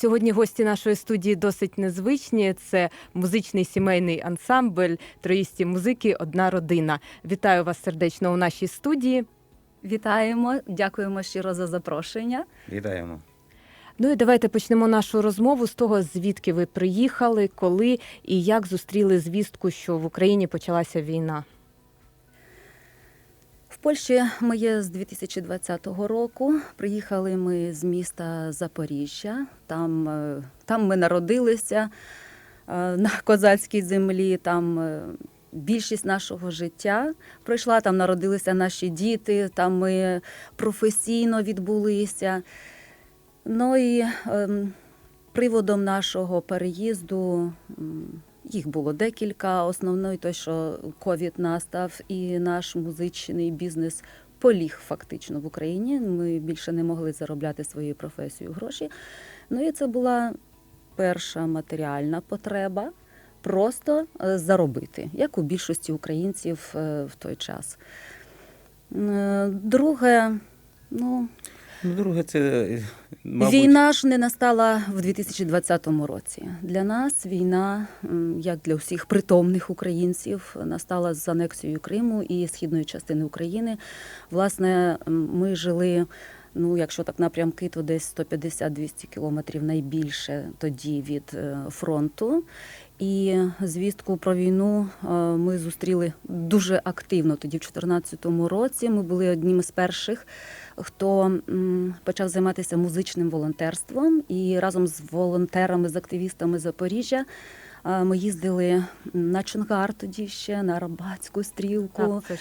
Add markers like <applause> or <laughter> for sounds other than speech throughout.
Сьогодні гості нашої студії досить незвичні. Це музичний сімейний ансамбль троїсті музики Одна родина. Вітаю вас сердечно у нашій студії. Вітаємо, дякуємо щиро за запрошення. Вітаємо. Ну і давайте почнемо нашу розмову з того, звідки ви приїхали, коли і як зустріли звістку, що в Україні почалася війна. Польщі ми є з 2020 року. Приїхали ми з міста Запоріжжя. Там, е, там ми народилися е, на козацькій землі. Там е, більшість нашого життя пройшла. Там народилися наші діти, там ми професійно відбулися. Ну і ем, приводом нашого переїзду. Їх було декілька. Основний той, що ковід настав, і наш музичний бізнес поліг фактично в Україні. Ми більше не могли заробляти своєю професією гроші. Ну і це була перша матеріальна потреба просто е, заробити, як у більшості українців е, в той час. Е, Друге, ну, Ну, друге, це е, мабуть, Війна ж не настала в 2020 році. Для нас війна, як для всіх притомних українців, настала з анексією Криму і східної частини України. Власне, ми жили. Ну, якщо так напрямки, то десь 150-200 кілометрів найбільше тоді від е, фронту. І звістку про війну е, ми зустріли дуже активно. Тоді, в 2014 році, ми були одним з перших, хто почав займатися музичним волонтерством. І разом з волонтерами, з активістами Запоріжжя ми їздили на Чонгар тоді ще, на Арабатську стрілку. Так, це ж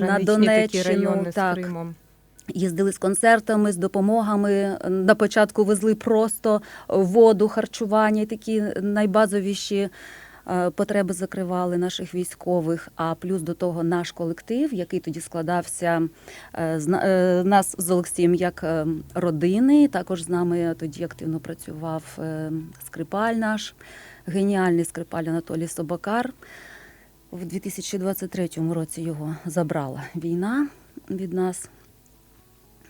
на такі Донеччину, райони так. з Кримом. Їздили з концертами, з допомогами. На початку везли просто воду, харчування, і такі найбазовіші потреби закривали наших військових. А плюс до того наш колектив, який тоді складався е, з е, нас з Олексієм як е, родини. Також з нами тоді активно працював е, скрипаль наш, геніальний скрипаль Анатолій Собакар. В 2023 році його забрала війна від нас.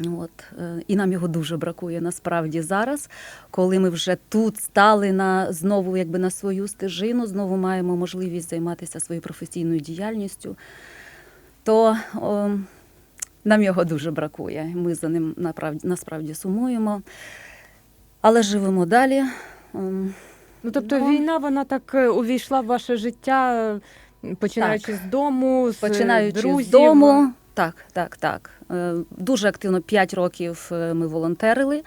От, е, і нам його дуже бракує насправді зараз, коли ми вже тут стали на знову, якби на свою стежину, знову маємо можливість займатися своєю професійною діяльністю, то о, нам його дуже бракує. Ми за ним направді, насправді сумуємо. Але живемо далі. Ем, Ну тобто Ну. війна вона так е, увійшла в ваше життя, е, починаючи з дому, з Починаючи друзів. з дому. Так, так, так. Е, Дуже активно 5 років е, ми волонтерили.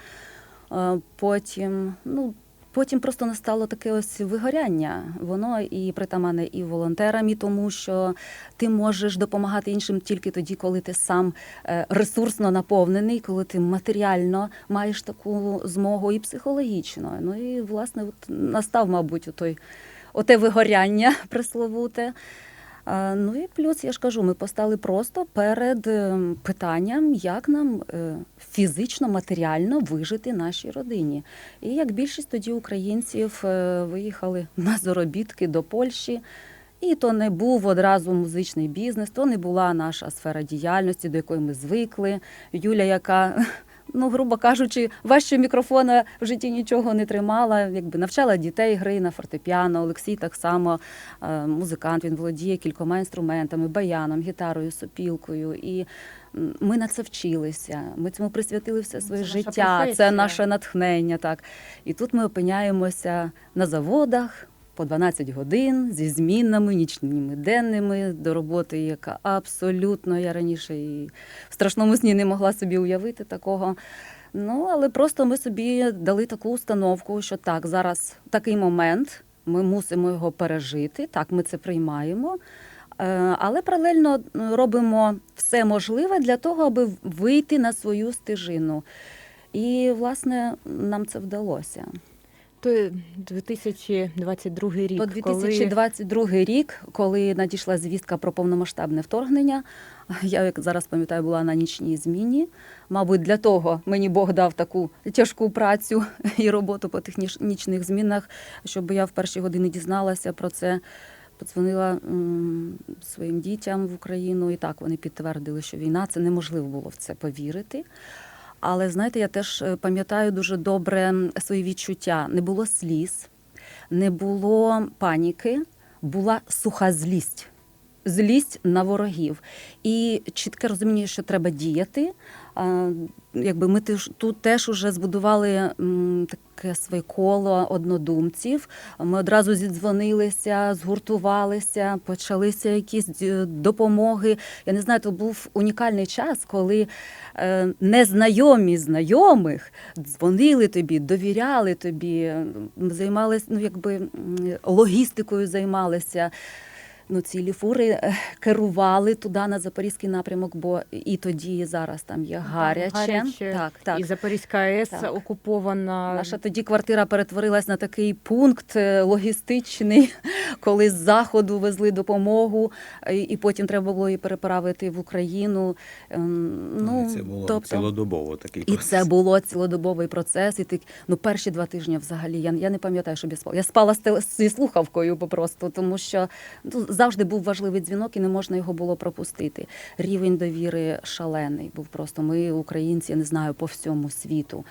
Е, Потім, ну, потім просто настало таке ось вигоряння. Воно і притаманне і волонтерам, і тому що ти можеш допомагати іншим тільки тоді, коли ти сам ресурсно наповнений, коли ти матеріально маєш таку змогу і психологічно. Ну і власне от настав, мабуть, той, оте вигоряння <laughs> пресловуте. Ну і плюс, я ж кажу, ми постали просто перед е, питанням, як нам е, фізично, матеріально вижити нашій родині. І як більшість тоді українців е, виїхали <laughs> на заробітки до Польщі. І то не був одразу музичний бізнес, то не була наша сфера діяльності, до якої ми звикли. Юля, яка, ну грубо кажучи, важче мікрофона в житті нічого не тримала, якби навчала дітей гри на фортепіано. Олексій так само е, музикант, він володіє кількома інструментами, баяном, гітарою, сопілкою. І ми на це вчилися. Ми цьому присвятили все своє Це життя. Це наше натхнення. Так. І тут ми опиняємося на заводах. По 12 годин зі змінами, нічними денними до роботи, яка абсолютно я раніше і в страшному сні не могла собі уявити такого. Ну, але просто ми собі дали таку установку, що так, зараз такий момент, ми мусимо його пережити. Так, ми це приймаємо. Е, Але паралельно робимо все можливе для того, аби вийти на свою стежину. І, власне, нам це вдалося. То 2022 рік, По 2022 рік, коли надійшла звістка про повномасштабне вторгнення, я як зараз пам'ятаю, була на нічній зміні. Мабуть, для того мені Бог дав таку тяжку працю і роботу по тих нічних змінах, щоб я в перші години дізналася про це. Подзвонила своїм дітям в Україну, і так вони підтвердили, що війна це неможливо було в це повірити. Але знаєте, я теж е, пам'ятаю дуже добре свої відчуття. Не було сліз, не було паніки, була суха злість. Злість на ворогів і чітке розуміння, що треба діяти. Якби ми тут теж уже збудували таке своє коло однодумців. Ми одразу зідзвонилися, згуртувалися, почалися якісь е, допомоги. Я не знаю, то був унікальний час, коли е, незнайомі знайомих дзвонили тобі, довіряли тобі, займалися, ну якби логістикою займалися. Ну, цілі фури е, керували туди на запорізький напрямок, бо і тоді, і зараз там є гаряче. Гаряче. Так, так. І Запорізька АЕС Так. окупована. Наша тоді квартира перетворилась на такий пункт е, логістичний, <laughs> коли з заходу везли допомогу, е, і потім треба було її переправити в Україну. Ем, Ну, Ну, це було тобто, цілодобово такий і процес. це було цілодобовий процес. І ти ну перші два тижні взагалі я, я не пам'ятаю, щоб я спала. Я спала зі слухавкою попросту, тому що ну, завжди був важливий дзвінок, і не можна його було пропустити. Рівень довіри шалений був просто. Ми, українці, я не знаю, по всьому світу.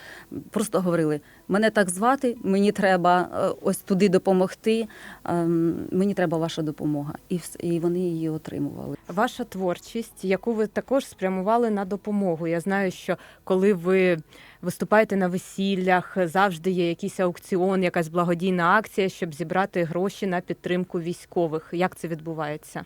Просто говорили: мене так звати, мені треба е, ось туди допомогти. ем, Мені треба ваша допомога. І вони її отримували. Ваша творчість, яку ви також спрямували на допомогу. Я знаю, що коли ви виступаєте на весіллях, завжди є якийсь аукціон, якась благодійна акція, щоб зібрати гроші на підтримку військових. Як це відбувається?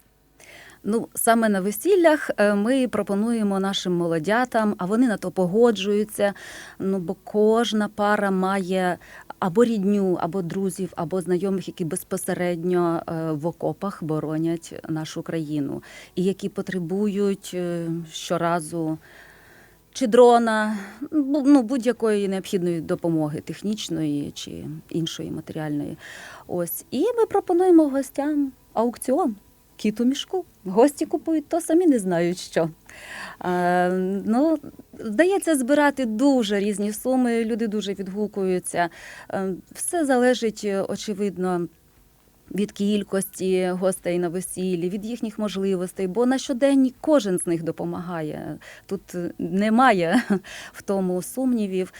Ну, саме на весіллях е, ми пропонуємо нашим молодятам, а вони на то погоджуються. Ну, бо кожна пара має або рідню, або друзів, або знайомих, які безпосередньо е, в окопах боронять нашу країну, і які потребують е, щоразу. Чи дрона, ну будь-якої необхідної допомоги, технічної чи іншої матеріальної. Ось. І ми пропонуємо гостям аукціон. Кіт у мішку. Гості купують, то самі не знають що. А, ну, вдається збирати дуже різні суми, люди дуже відгукуються. Е, Все залежить, очевидно. Від кількості гостей на весіллі, від їхніх можливостей, бо на щодень кожен з них допомагає. Тут немає <laughs> в тому сумнівів.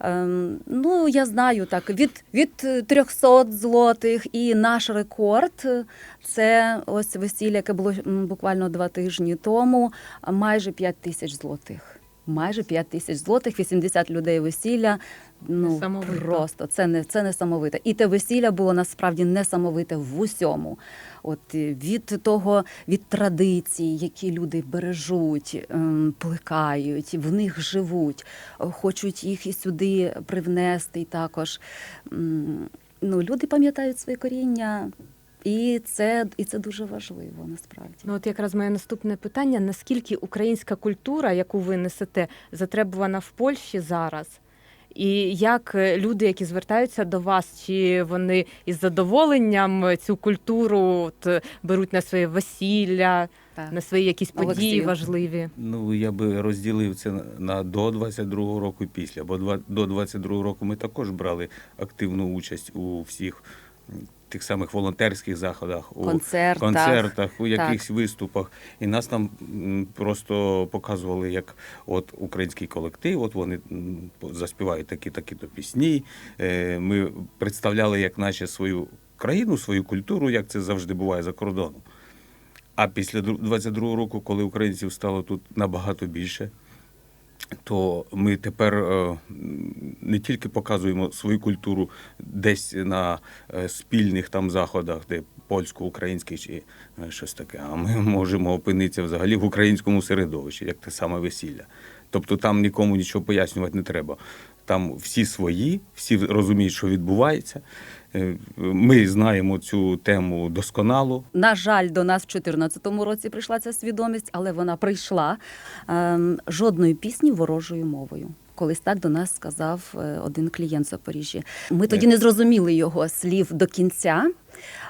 Ем, Ну, я знаю так, від, від 300 злотих і наш рекорд це ось весілля, яке було буквально два тижні тому, майже 5 тисяч злотих. Майже 5 тисяч злотих, 80 людей весілля. Ну Несамовито. просто це не це несамовите. І те весілля було насправді несамовите в усьому. От е, від того, від традицій, які люди бережуть, ем, плекають, в них живуть, хочуть їх і сюди привнести. І також ну, люди пам'ятають своє коріння, і це, і це дуже важливо насправді. Ну, от якраз моє наступне питання: наскільки українська культура, яку ви несете, затребувана в Польщі зараз? І як е, люди, які звертаються до вас, чи вони із задоволенням цю культуру от, е, беруть на своє весілля, Так. на свої якісь події Олексію. важливі? Ну, я би розділив це на- до 22-го року і після. Бо до 22-го року ми також брали активну участь у всіх тих самих волонтерських заходах, у Концертах. концертах, у Так. якихось виступах. І нас там просто показували, як от український колектив, от вони заспівають такі-такі то пісні. Е, Ми представляли як наче свою країну, свою культуру, як це завжди буває за кордоном. А після дру- 22-го року, коли українців стало тут набагато більше, то ми тепер е, не тільки показуємо свою культуру десь на е, спільних там заходах, де польсько-український чи е, щось таке, а ми <laughs> можемо опинитися взагалі в українському середовищі, як те саме весілля. Тобто там нікому нічого пояснювати не треба. Там всі свої, всі розуміють, що відбувається. Е, Ми знаємо цю тему досконало. На жаль, до нас в 2014 році прийшла ця свідомість, але вона прийшла ем, жодної пісні ворожою мовою. Колись так до нас сказав е, один клієнт з Запоріжжя. Ми тоді не зрозуміли його слів до кінця.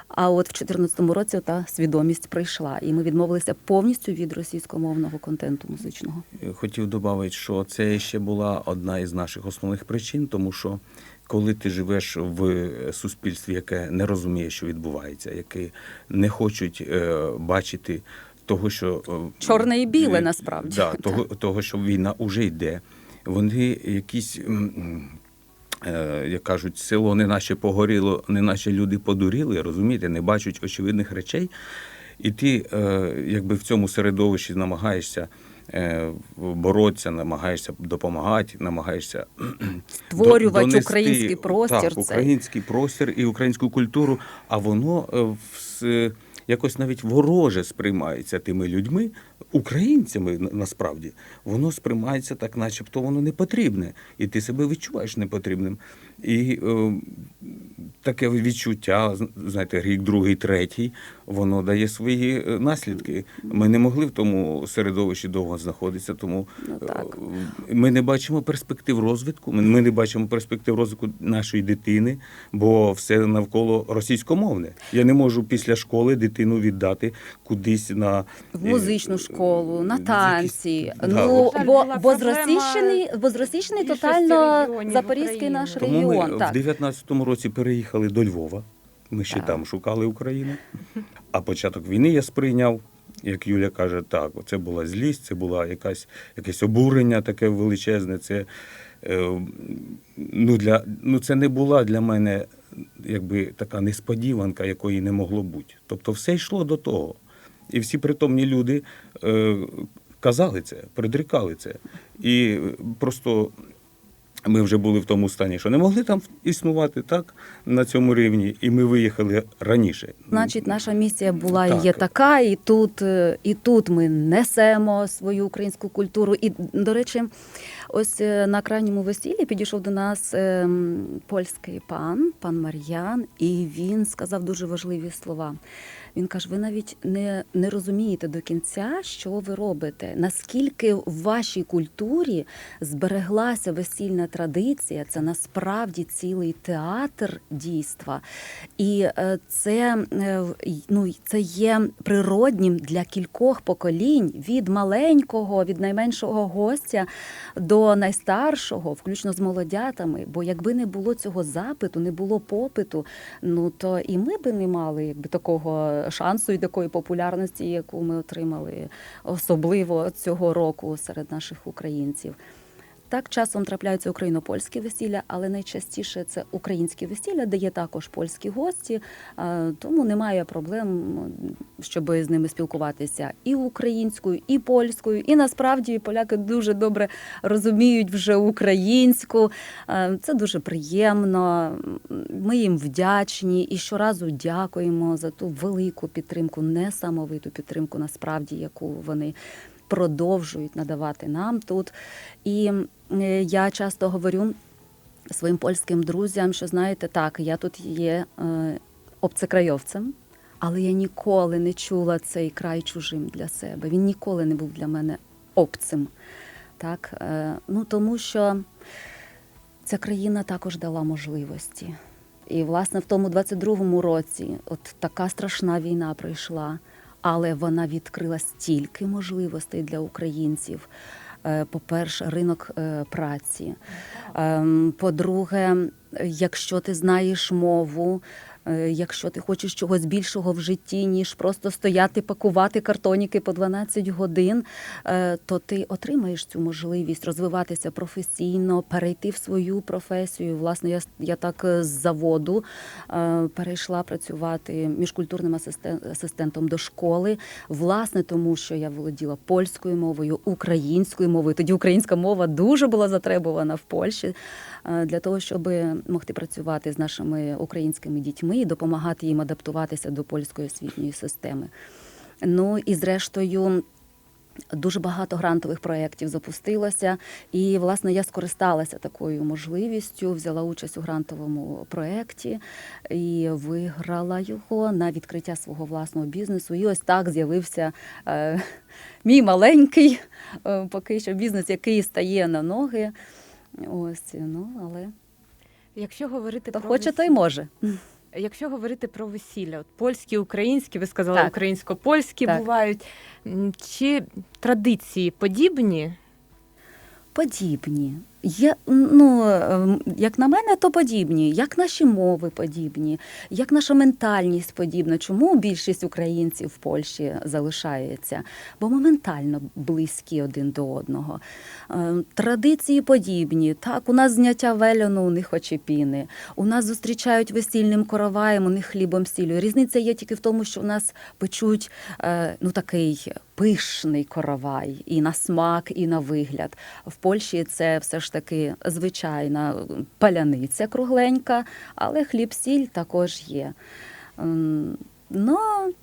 А от в 2014 році та свідомість прийшла, і ми відмовилися повністю від російськомовного контенту музичного. Хотів додати, що це ще була одна із наших основних причин, тому що коли ти живеш в суспільстві, яке не розуміє, що відбувається, яке не хочуть е, бачити того, що е, Чорне і біле, е, насправді. да, <laughs> того, того, що війна вже йде. вони якісь. е, Як кажуть, село не наче погоріло, не наче люди подуріли, розумієте, не бачать очевидних речей. І ти е, якби в цьому середовищі намагаєшся е, боротися, намагаєшся допомагати, намагаєшся <clears throat> Створювати донести, український простір. Так, український простір і українську культуру, а воно е, якось навіть вороже сприймається тими людьми, українцями насправді. Воно сприймається так, начебто воно не потрібне, і ти себе відчуваєш непотрібним. І е, таке відчуття, знаєте, рік, другий, третій, воно дає свої е, наслідки. Ми не могли в тому середовищі довго знаходитися, тому Ну, так. е, ми не бачимо перспектив розвитку. Ми- не бачимо перспектив розвитку нашої дитини, бо все навколо російськомовне. Я не можу після школи дитину віддати кудись на в музичну е, школу, на танці. Да, ну бо, бо зросійщений, бо зросійщений тотально запорізький наш Тому регіон. ми так. в 19-му році переїхали до Львова. Ми ще Так. там шукали Україну. А початок війни я сприйняв, як Юля каже, так, це була злість, це була якась якесь обурення таке величезне. Це, е, ну, для, ну, це не була для мене якби така несподіванка, якої не могло бути. Тобто все йшло до того. І всі притомні люди е, казали це, предрікали це. І просто ми вже були в тому стані, що не могли там існувати так на цьому рівні, і ми виїхали раніше. Значить, наша місія була і Так. є така, і тут, е, і тут ми несемо свою українську культуру. І, до речі, ось е, на крайньому весіллі підійшов до нас ем, польський пан, пан Мар'ян, і він сказав дуже важливі слова. Він каже: ви навіть не, не розумієте до кінця, що ви робите, наскільки в вашій культурі збереглася весільна традиція, це насправді цілий театр дійства. І е, це, е, ну, це є природнім для кількох поколінь від маленького, від найменшого гостя до найстаршого, включно з молодятами. Бо якби не було цього запиту, не було попиту, ну то і ми би не мали якби такого шансу і такої популярності, яку ми отримали особливо цього року серед наших українців. Так, часом трапляються україно-польські весілля, але найчастіше це українські весілля, де є також польські гості, тому немає проблем, щоб з ними спілкуватися і українською, і польською. І насправді поляки дуже добре розуміють вже українську. Це дуже приємно. Ми їм вдячні і щоразу дякуємо за ту велику підтримку, несамовиту підтримку, насправді, яку вони продовжують надавати нам тут. І я часто говорю своїм польським друзям, що знаєте, так, я тут є е, обцекрайовцем, але я ніколи не чула цей край чужим для себе. Він ніколи не був для мене обцем. Так? Е, ну, тому що ця країна також дала можливості. І, власне, в тому 22-му році от така страшна війна прийшла, але вона відкрила стільки можливостей для українців. Е, По-перше, ринок е, праці. Ем, По-друге, якщо ти знаєш мову, якщо ти хочеш чогось більшого в житті, ніж просто стояти, пакувати картоніки по 12 годин, е, то ти отримаєш цю можливість розвиватися професійно, перейти в свою професію. Власне, я, я так е, з заводу е, перейшла працювати міжкультурним асистен- асистентом до школи. Власне, тому що я володіла польською мовою, українською мовою. Тоді українська мова дуже була затребувана в Польщі е, для того, щоб могти працювати з нашими українськими дітьми і допомагати їм адаптуватися до польської освітньої системи. Ну і зрештою. Дуже багато грантових проєктів запустилося, і власне я скористалася такою можливістю, взяла участь у грантовому проєкті і виграла його на відкриття свого власного бізнесу. І ось так з'явився е, мій маленький е, поки що бізнес, який стає на ноги. Ось ну але Якщо говорити хто про хоче, той весілля- може. Якщо говорити про весілля, от польські, українські, ви сказали, Так. українсько-польські Так. бувають. Чи традиції подібні? Подібні. Є, ну, ем, як на мене, то подібні, як наші мови подібні, як наша ментальність подібна. Чому більшість українців в Польщі залишається? Бо ми ментально близькі один до одного. Ем, Традиції подібні. Так, у нас зняття вельону, у них очепіни. У нас зустрічають весільним короваєм, у них хлібом сіллю. Різниця є тільки в тому, що у нас печуть е, ну, такий пишний коровай і на смак, і на вигляд. В Польщі це все ж таки звичайна паляниця кругленька, але хліб-сіль також є. М, Ну, Ну,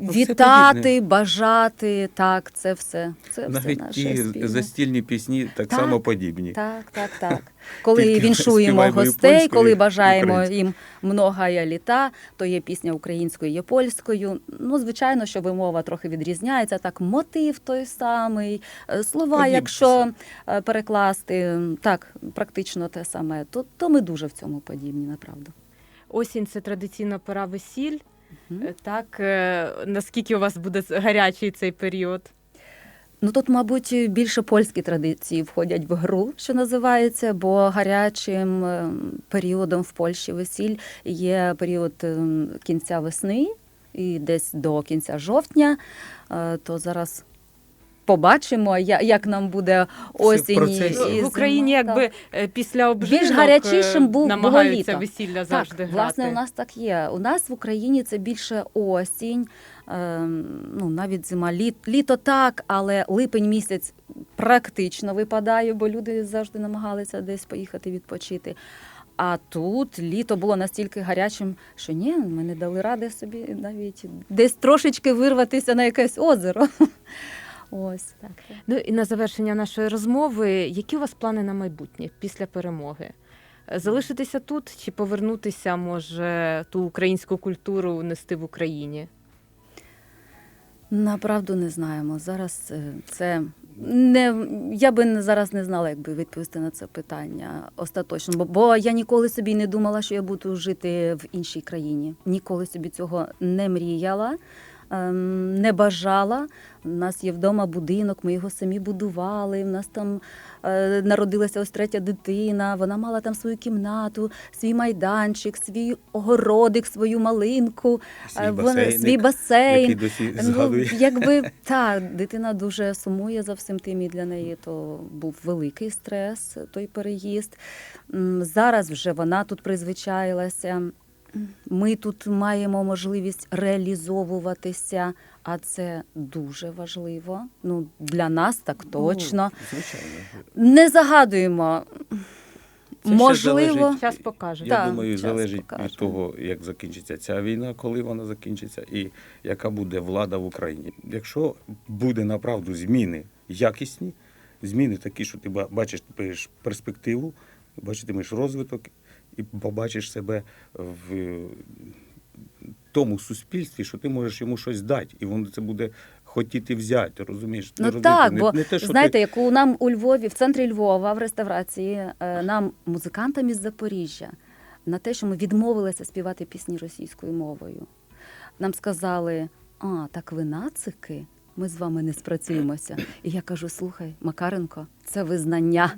вітати, бажати, так, це все. Це все Навіть наше ті спільне. застільні пісні так, Так. само подібні. Так, так, так. Коли Тільки віншуємо гостей, польською, коли бажаємо українською. їм многая літа, то є пісня українською, є польською. Ну, звичайно, що вимова трохи відрізняється. Так, мотив той самий, е, слова, Подібні якщо все. е, перекласти, так, практично те саме, то, то ми дуже в цьому подібні, направду. Осінь це традиційно пора весіль. Е, Так, е, наскільки у вас буде гарячий цей період? Ну тут, мабуть, більше польські традиції входять в гру, що називається, бо гарячим ем, періодом в Польщі весіль є період кінця весни і десь до кінця жовтня. Е, То зараз побачимо, як нам буде осінь. Ну, і в. Україні якби е, після обжинок Більш гарячішим е, був- було літо. весілля завжди так, грати. власне, у нас так є. У нас в Україні це більше осінь, ем, ну навіть зима, літ, літо так, але липень місяць практично випадає, бо люди завжди намагалися десь поїхати відпочити. А тут літо було настільки гарячим, що ні, ми не дали ради собі навіть десь трошечки вирватися на якесь озеро. Ось так. Ну і на завершення нашої розмови, які у вас плани на майбутнє після перемоги? Е, Залишитися тут чи повернутися, може, ту українську культуру нести в Україні? Направду не знаємо. Зараз е, це не я би зараз не знала, як би відповісти на це питання остаточно. Бо, бо я ніколи собі не думала, що я буду жити в іншій країні. Ніколи собі цього не мріяла. Ем, Не бажала. У нас є вдома будинок, ми його самі будували. У нас там е, народилася ось третя дитина. Вона мала там свою кімнату, свій майданчик, свій огородик, свою малинку, Свій е, вона- басейник, свій басейн. який досі Ну, якби <laughs> так, дитина дуже сумує за всім тим, і для неї то був великий стрес, той переїзд. Зараз вже вона тут призвичаїлася. Ми тут маємо можливість реалізовуватися, а це дуже важливо. Ну, для нас так точно. Ну, звичайно. Не загадуємо. Це Можливо, залежить. Час покаже. Я Так, думаю, час залежить покаже. від того, як закінчиться ця війна, коли вона закінчиться, і яка буде влада в Україні. Якщо буде направду зміни якісні, зміни такі, що ти бачиш бачиш перспективу, бачитимеш розвиток і побачиш себе в тому суспільстві, що ти можеш йому щось дати, і воно це буде хотіти взяти, розумієш? Ну Розуміти, так, не- бо не те, що знаєте, ти... як у нам у Львові, в центрі Львова, в реставрації, е, нам, музикантам із Запоріжжя, на те, що ми відмовилися співати пісні російською мовою. Нам сказали: а, так ви нацики, ми з вами не спрацюємося. І я кажу: слухай, Макаренко, це визнання.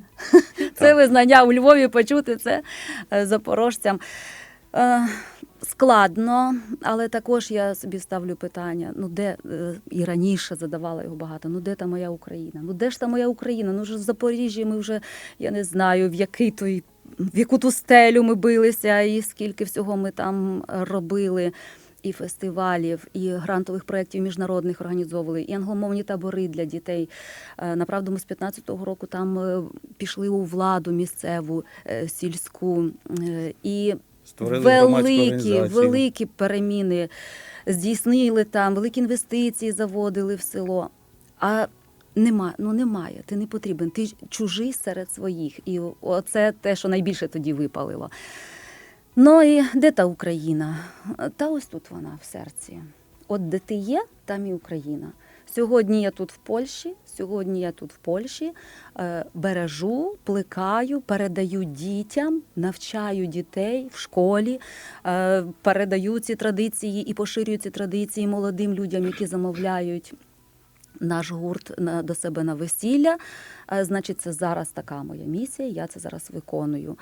Це визнання у Львові почути це е, запорожцям. Е, Складно, але також я собі ставлю питання: ну де е, і раніше задавала його багато. Ну де та моя Україна? Ну де ж та моя Україна? Ну ж в Запоріжжі ми вже я не знаю, в який той в яку ту стелю ми билися, і скільки всього ми там робили. І фестивалів, і грантових проєктів міжнародних організовували, і англомовні табори для дітей. Е, Направду, ми з 15-го року там е, пішли у владу місцеву, е, сільську. І Створили великі, великі переміни здійснили там, великі інвестиції заводили в село. А нема, ну немає, ти не потрібен. Ти чужий серед своїх. І оце те, що найбільше тоді випалило. Ну і де та Україна? Та ось тут вона в серці. От де ти є, там і Україна. Сьогодні я тут в Польщі, сьогодні я тут в Польщі е, бережу, плекаю, передаю дітям, навчаю дітей в школі, е, передаю ці традиції і поширюю ці традиції молодим людям, які замовляють. Наш гурт до себе на весілля, е, значить, це зараз така моя місія. Я це зараз виконую.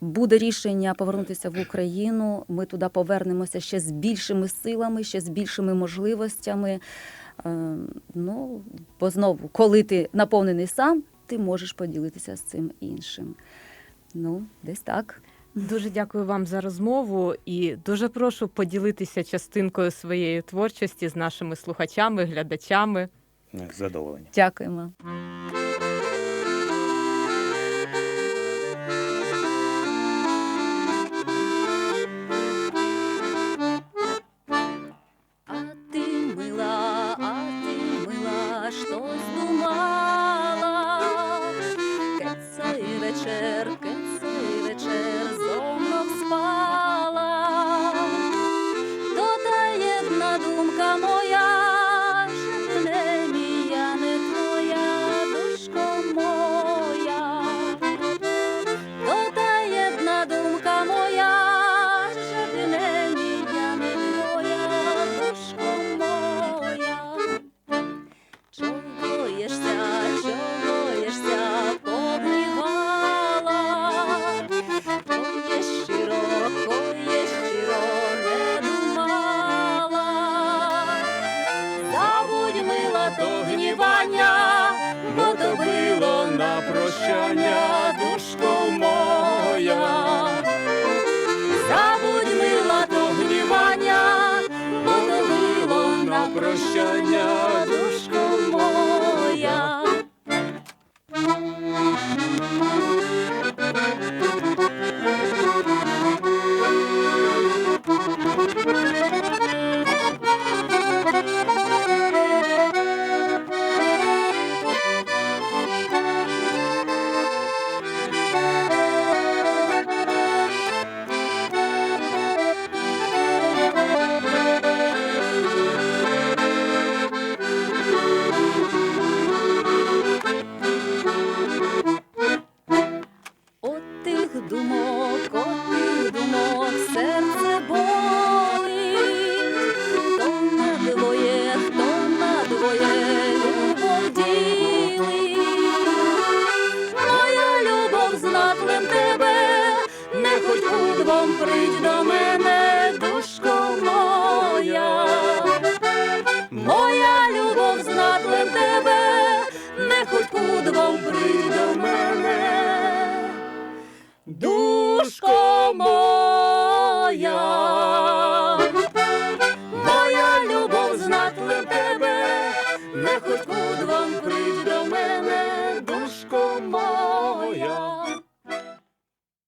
Буде рішення повернутися в Україну. Ми туди повернемося ще з більшими силами, ще з більшими можливостями. Е, ну, бо знову, коли ти наповнений сам, ти можеш поділитися з цим іншим. Ну, десь так. Дуже дякую вам за розмову і дуже прошу поділитися частинкою своєї творчості з нашими слухачами, глядачами. Задоволення. Дякуємо. прощання.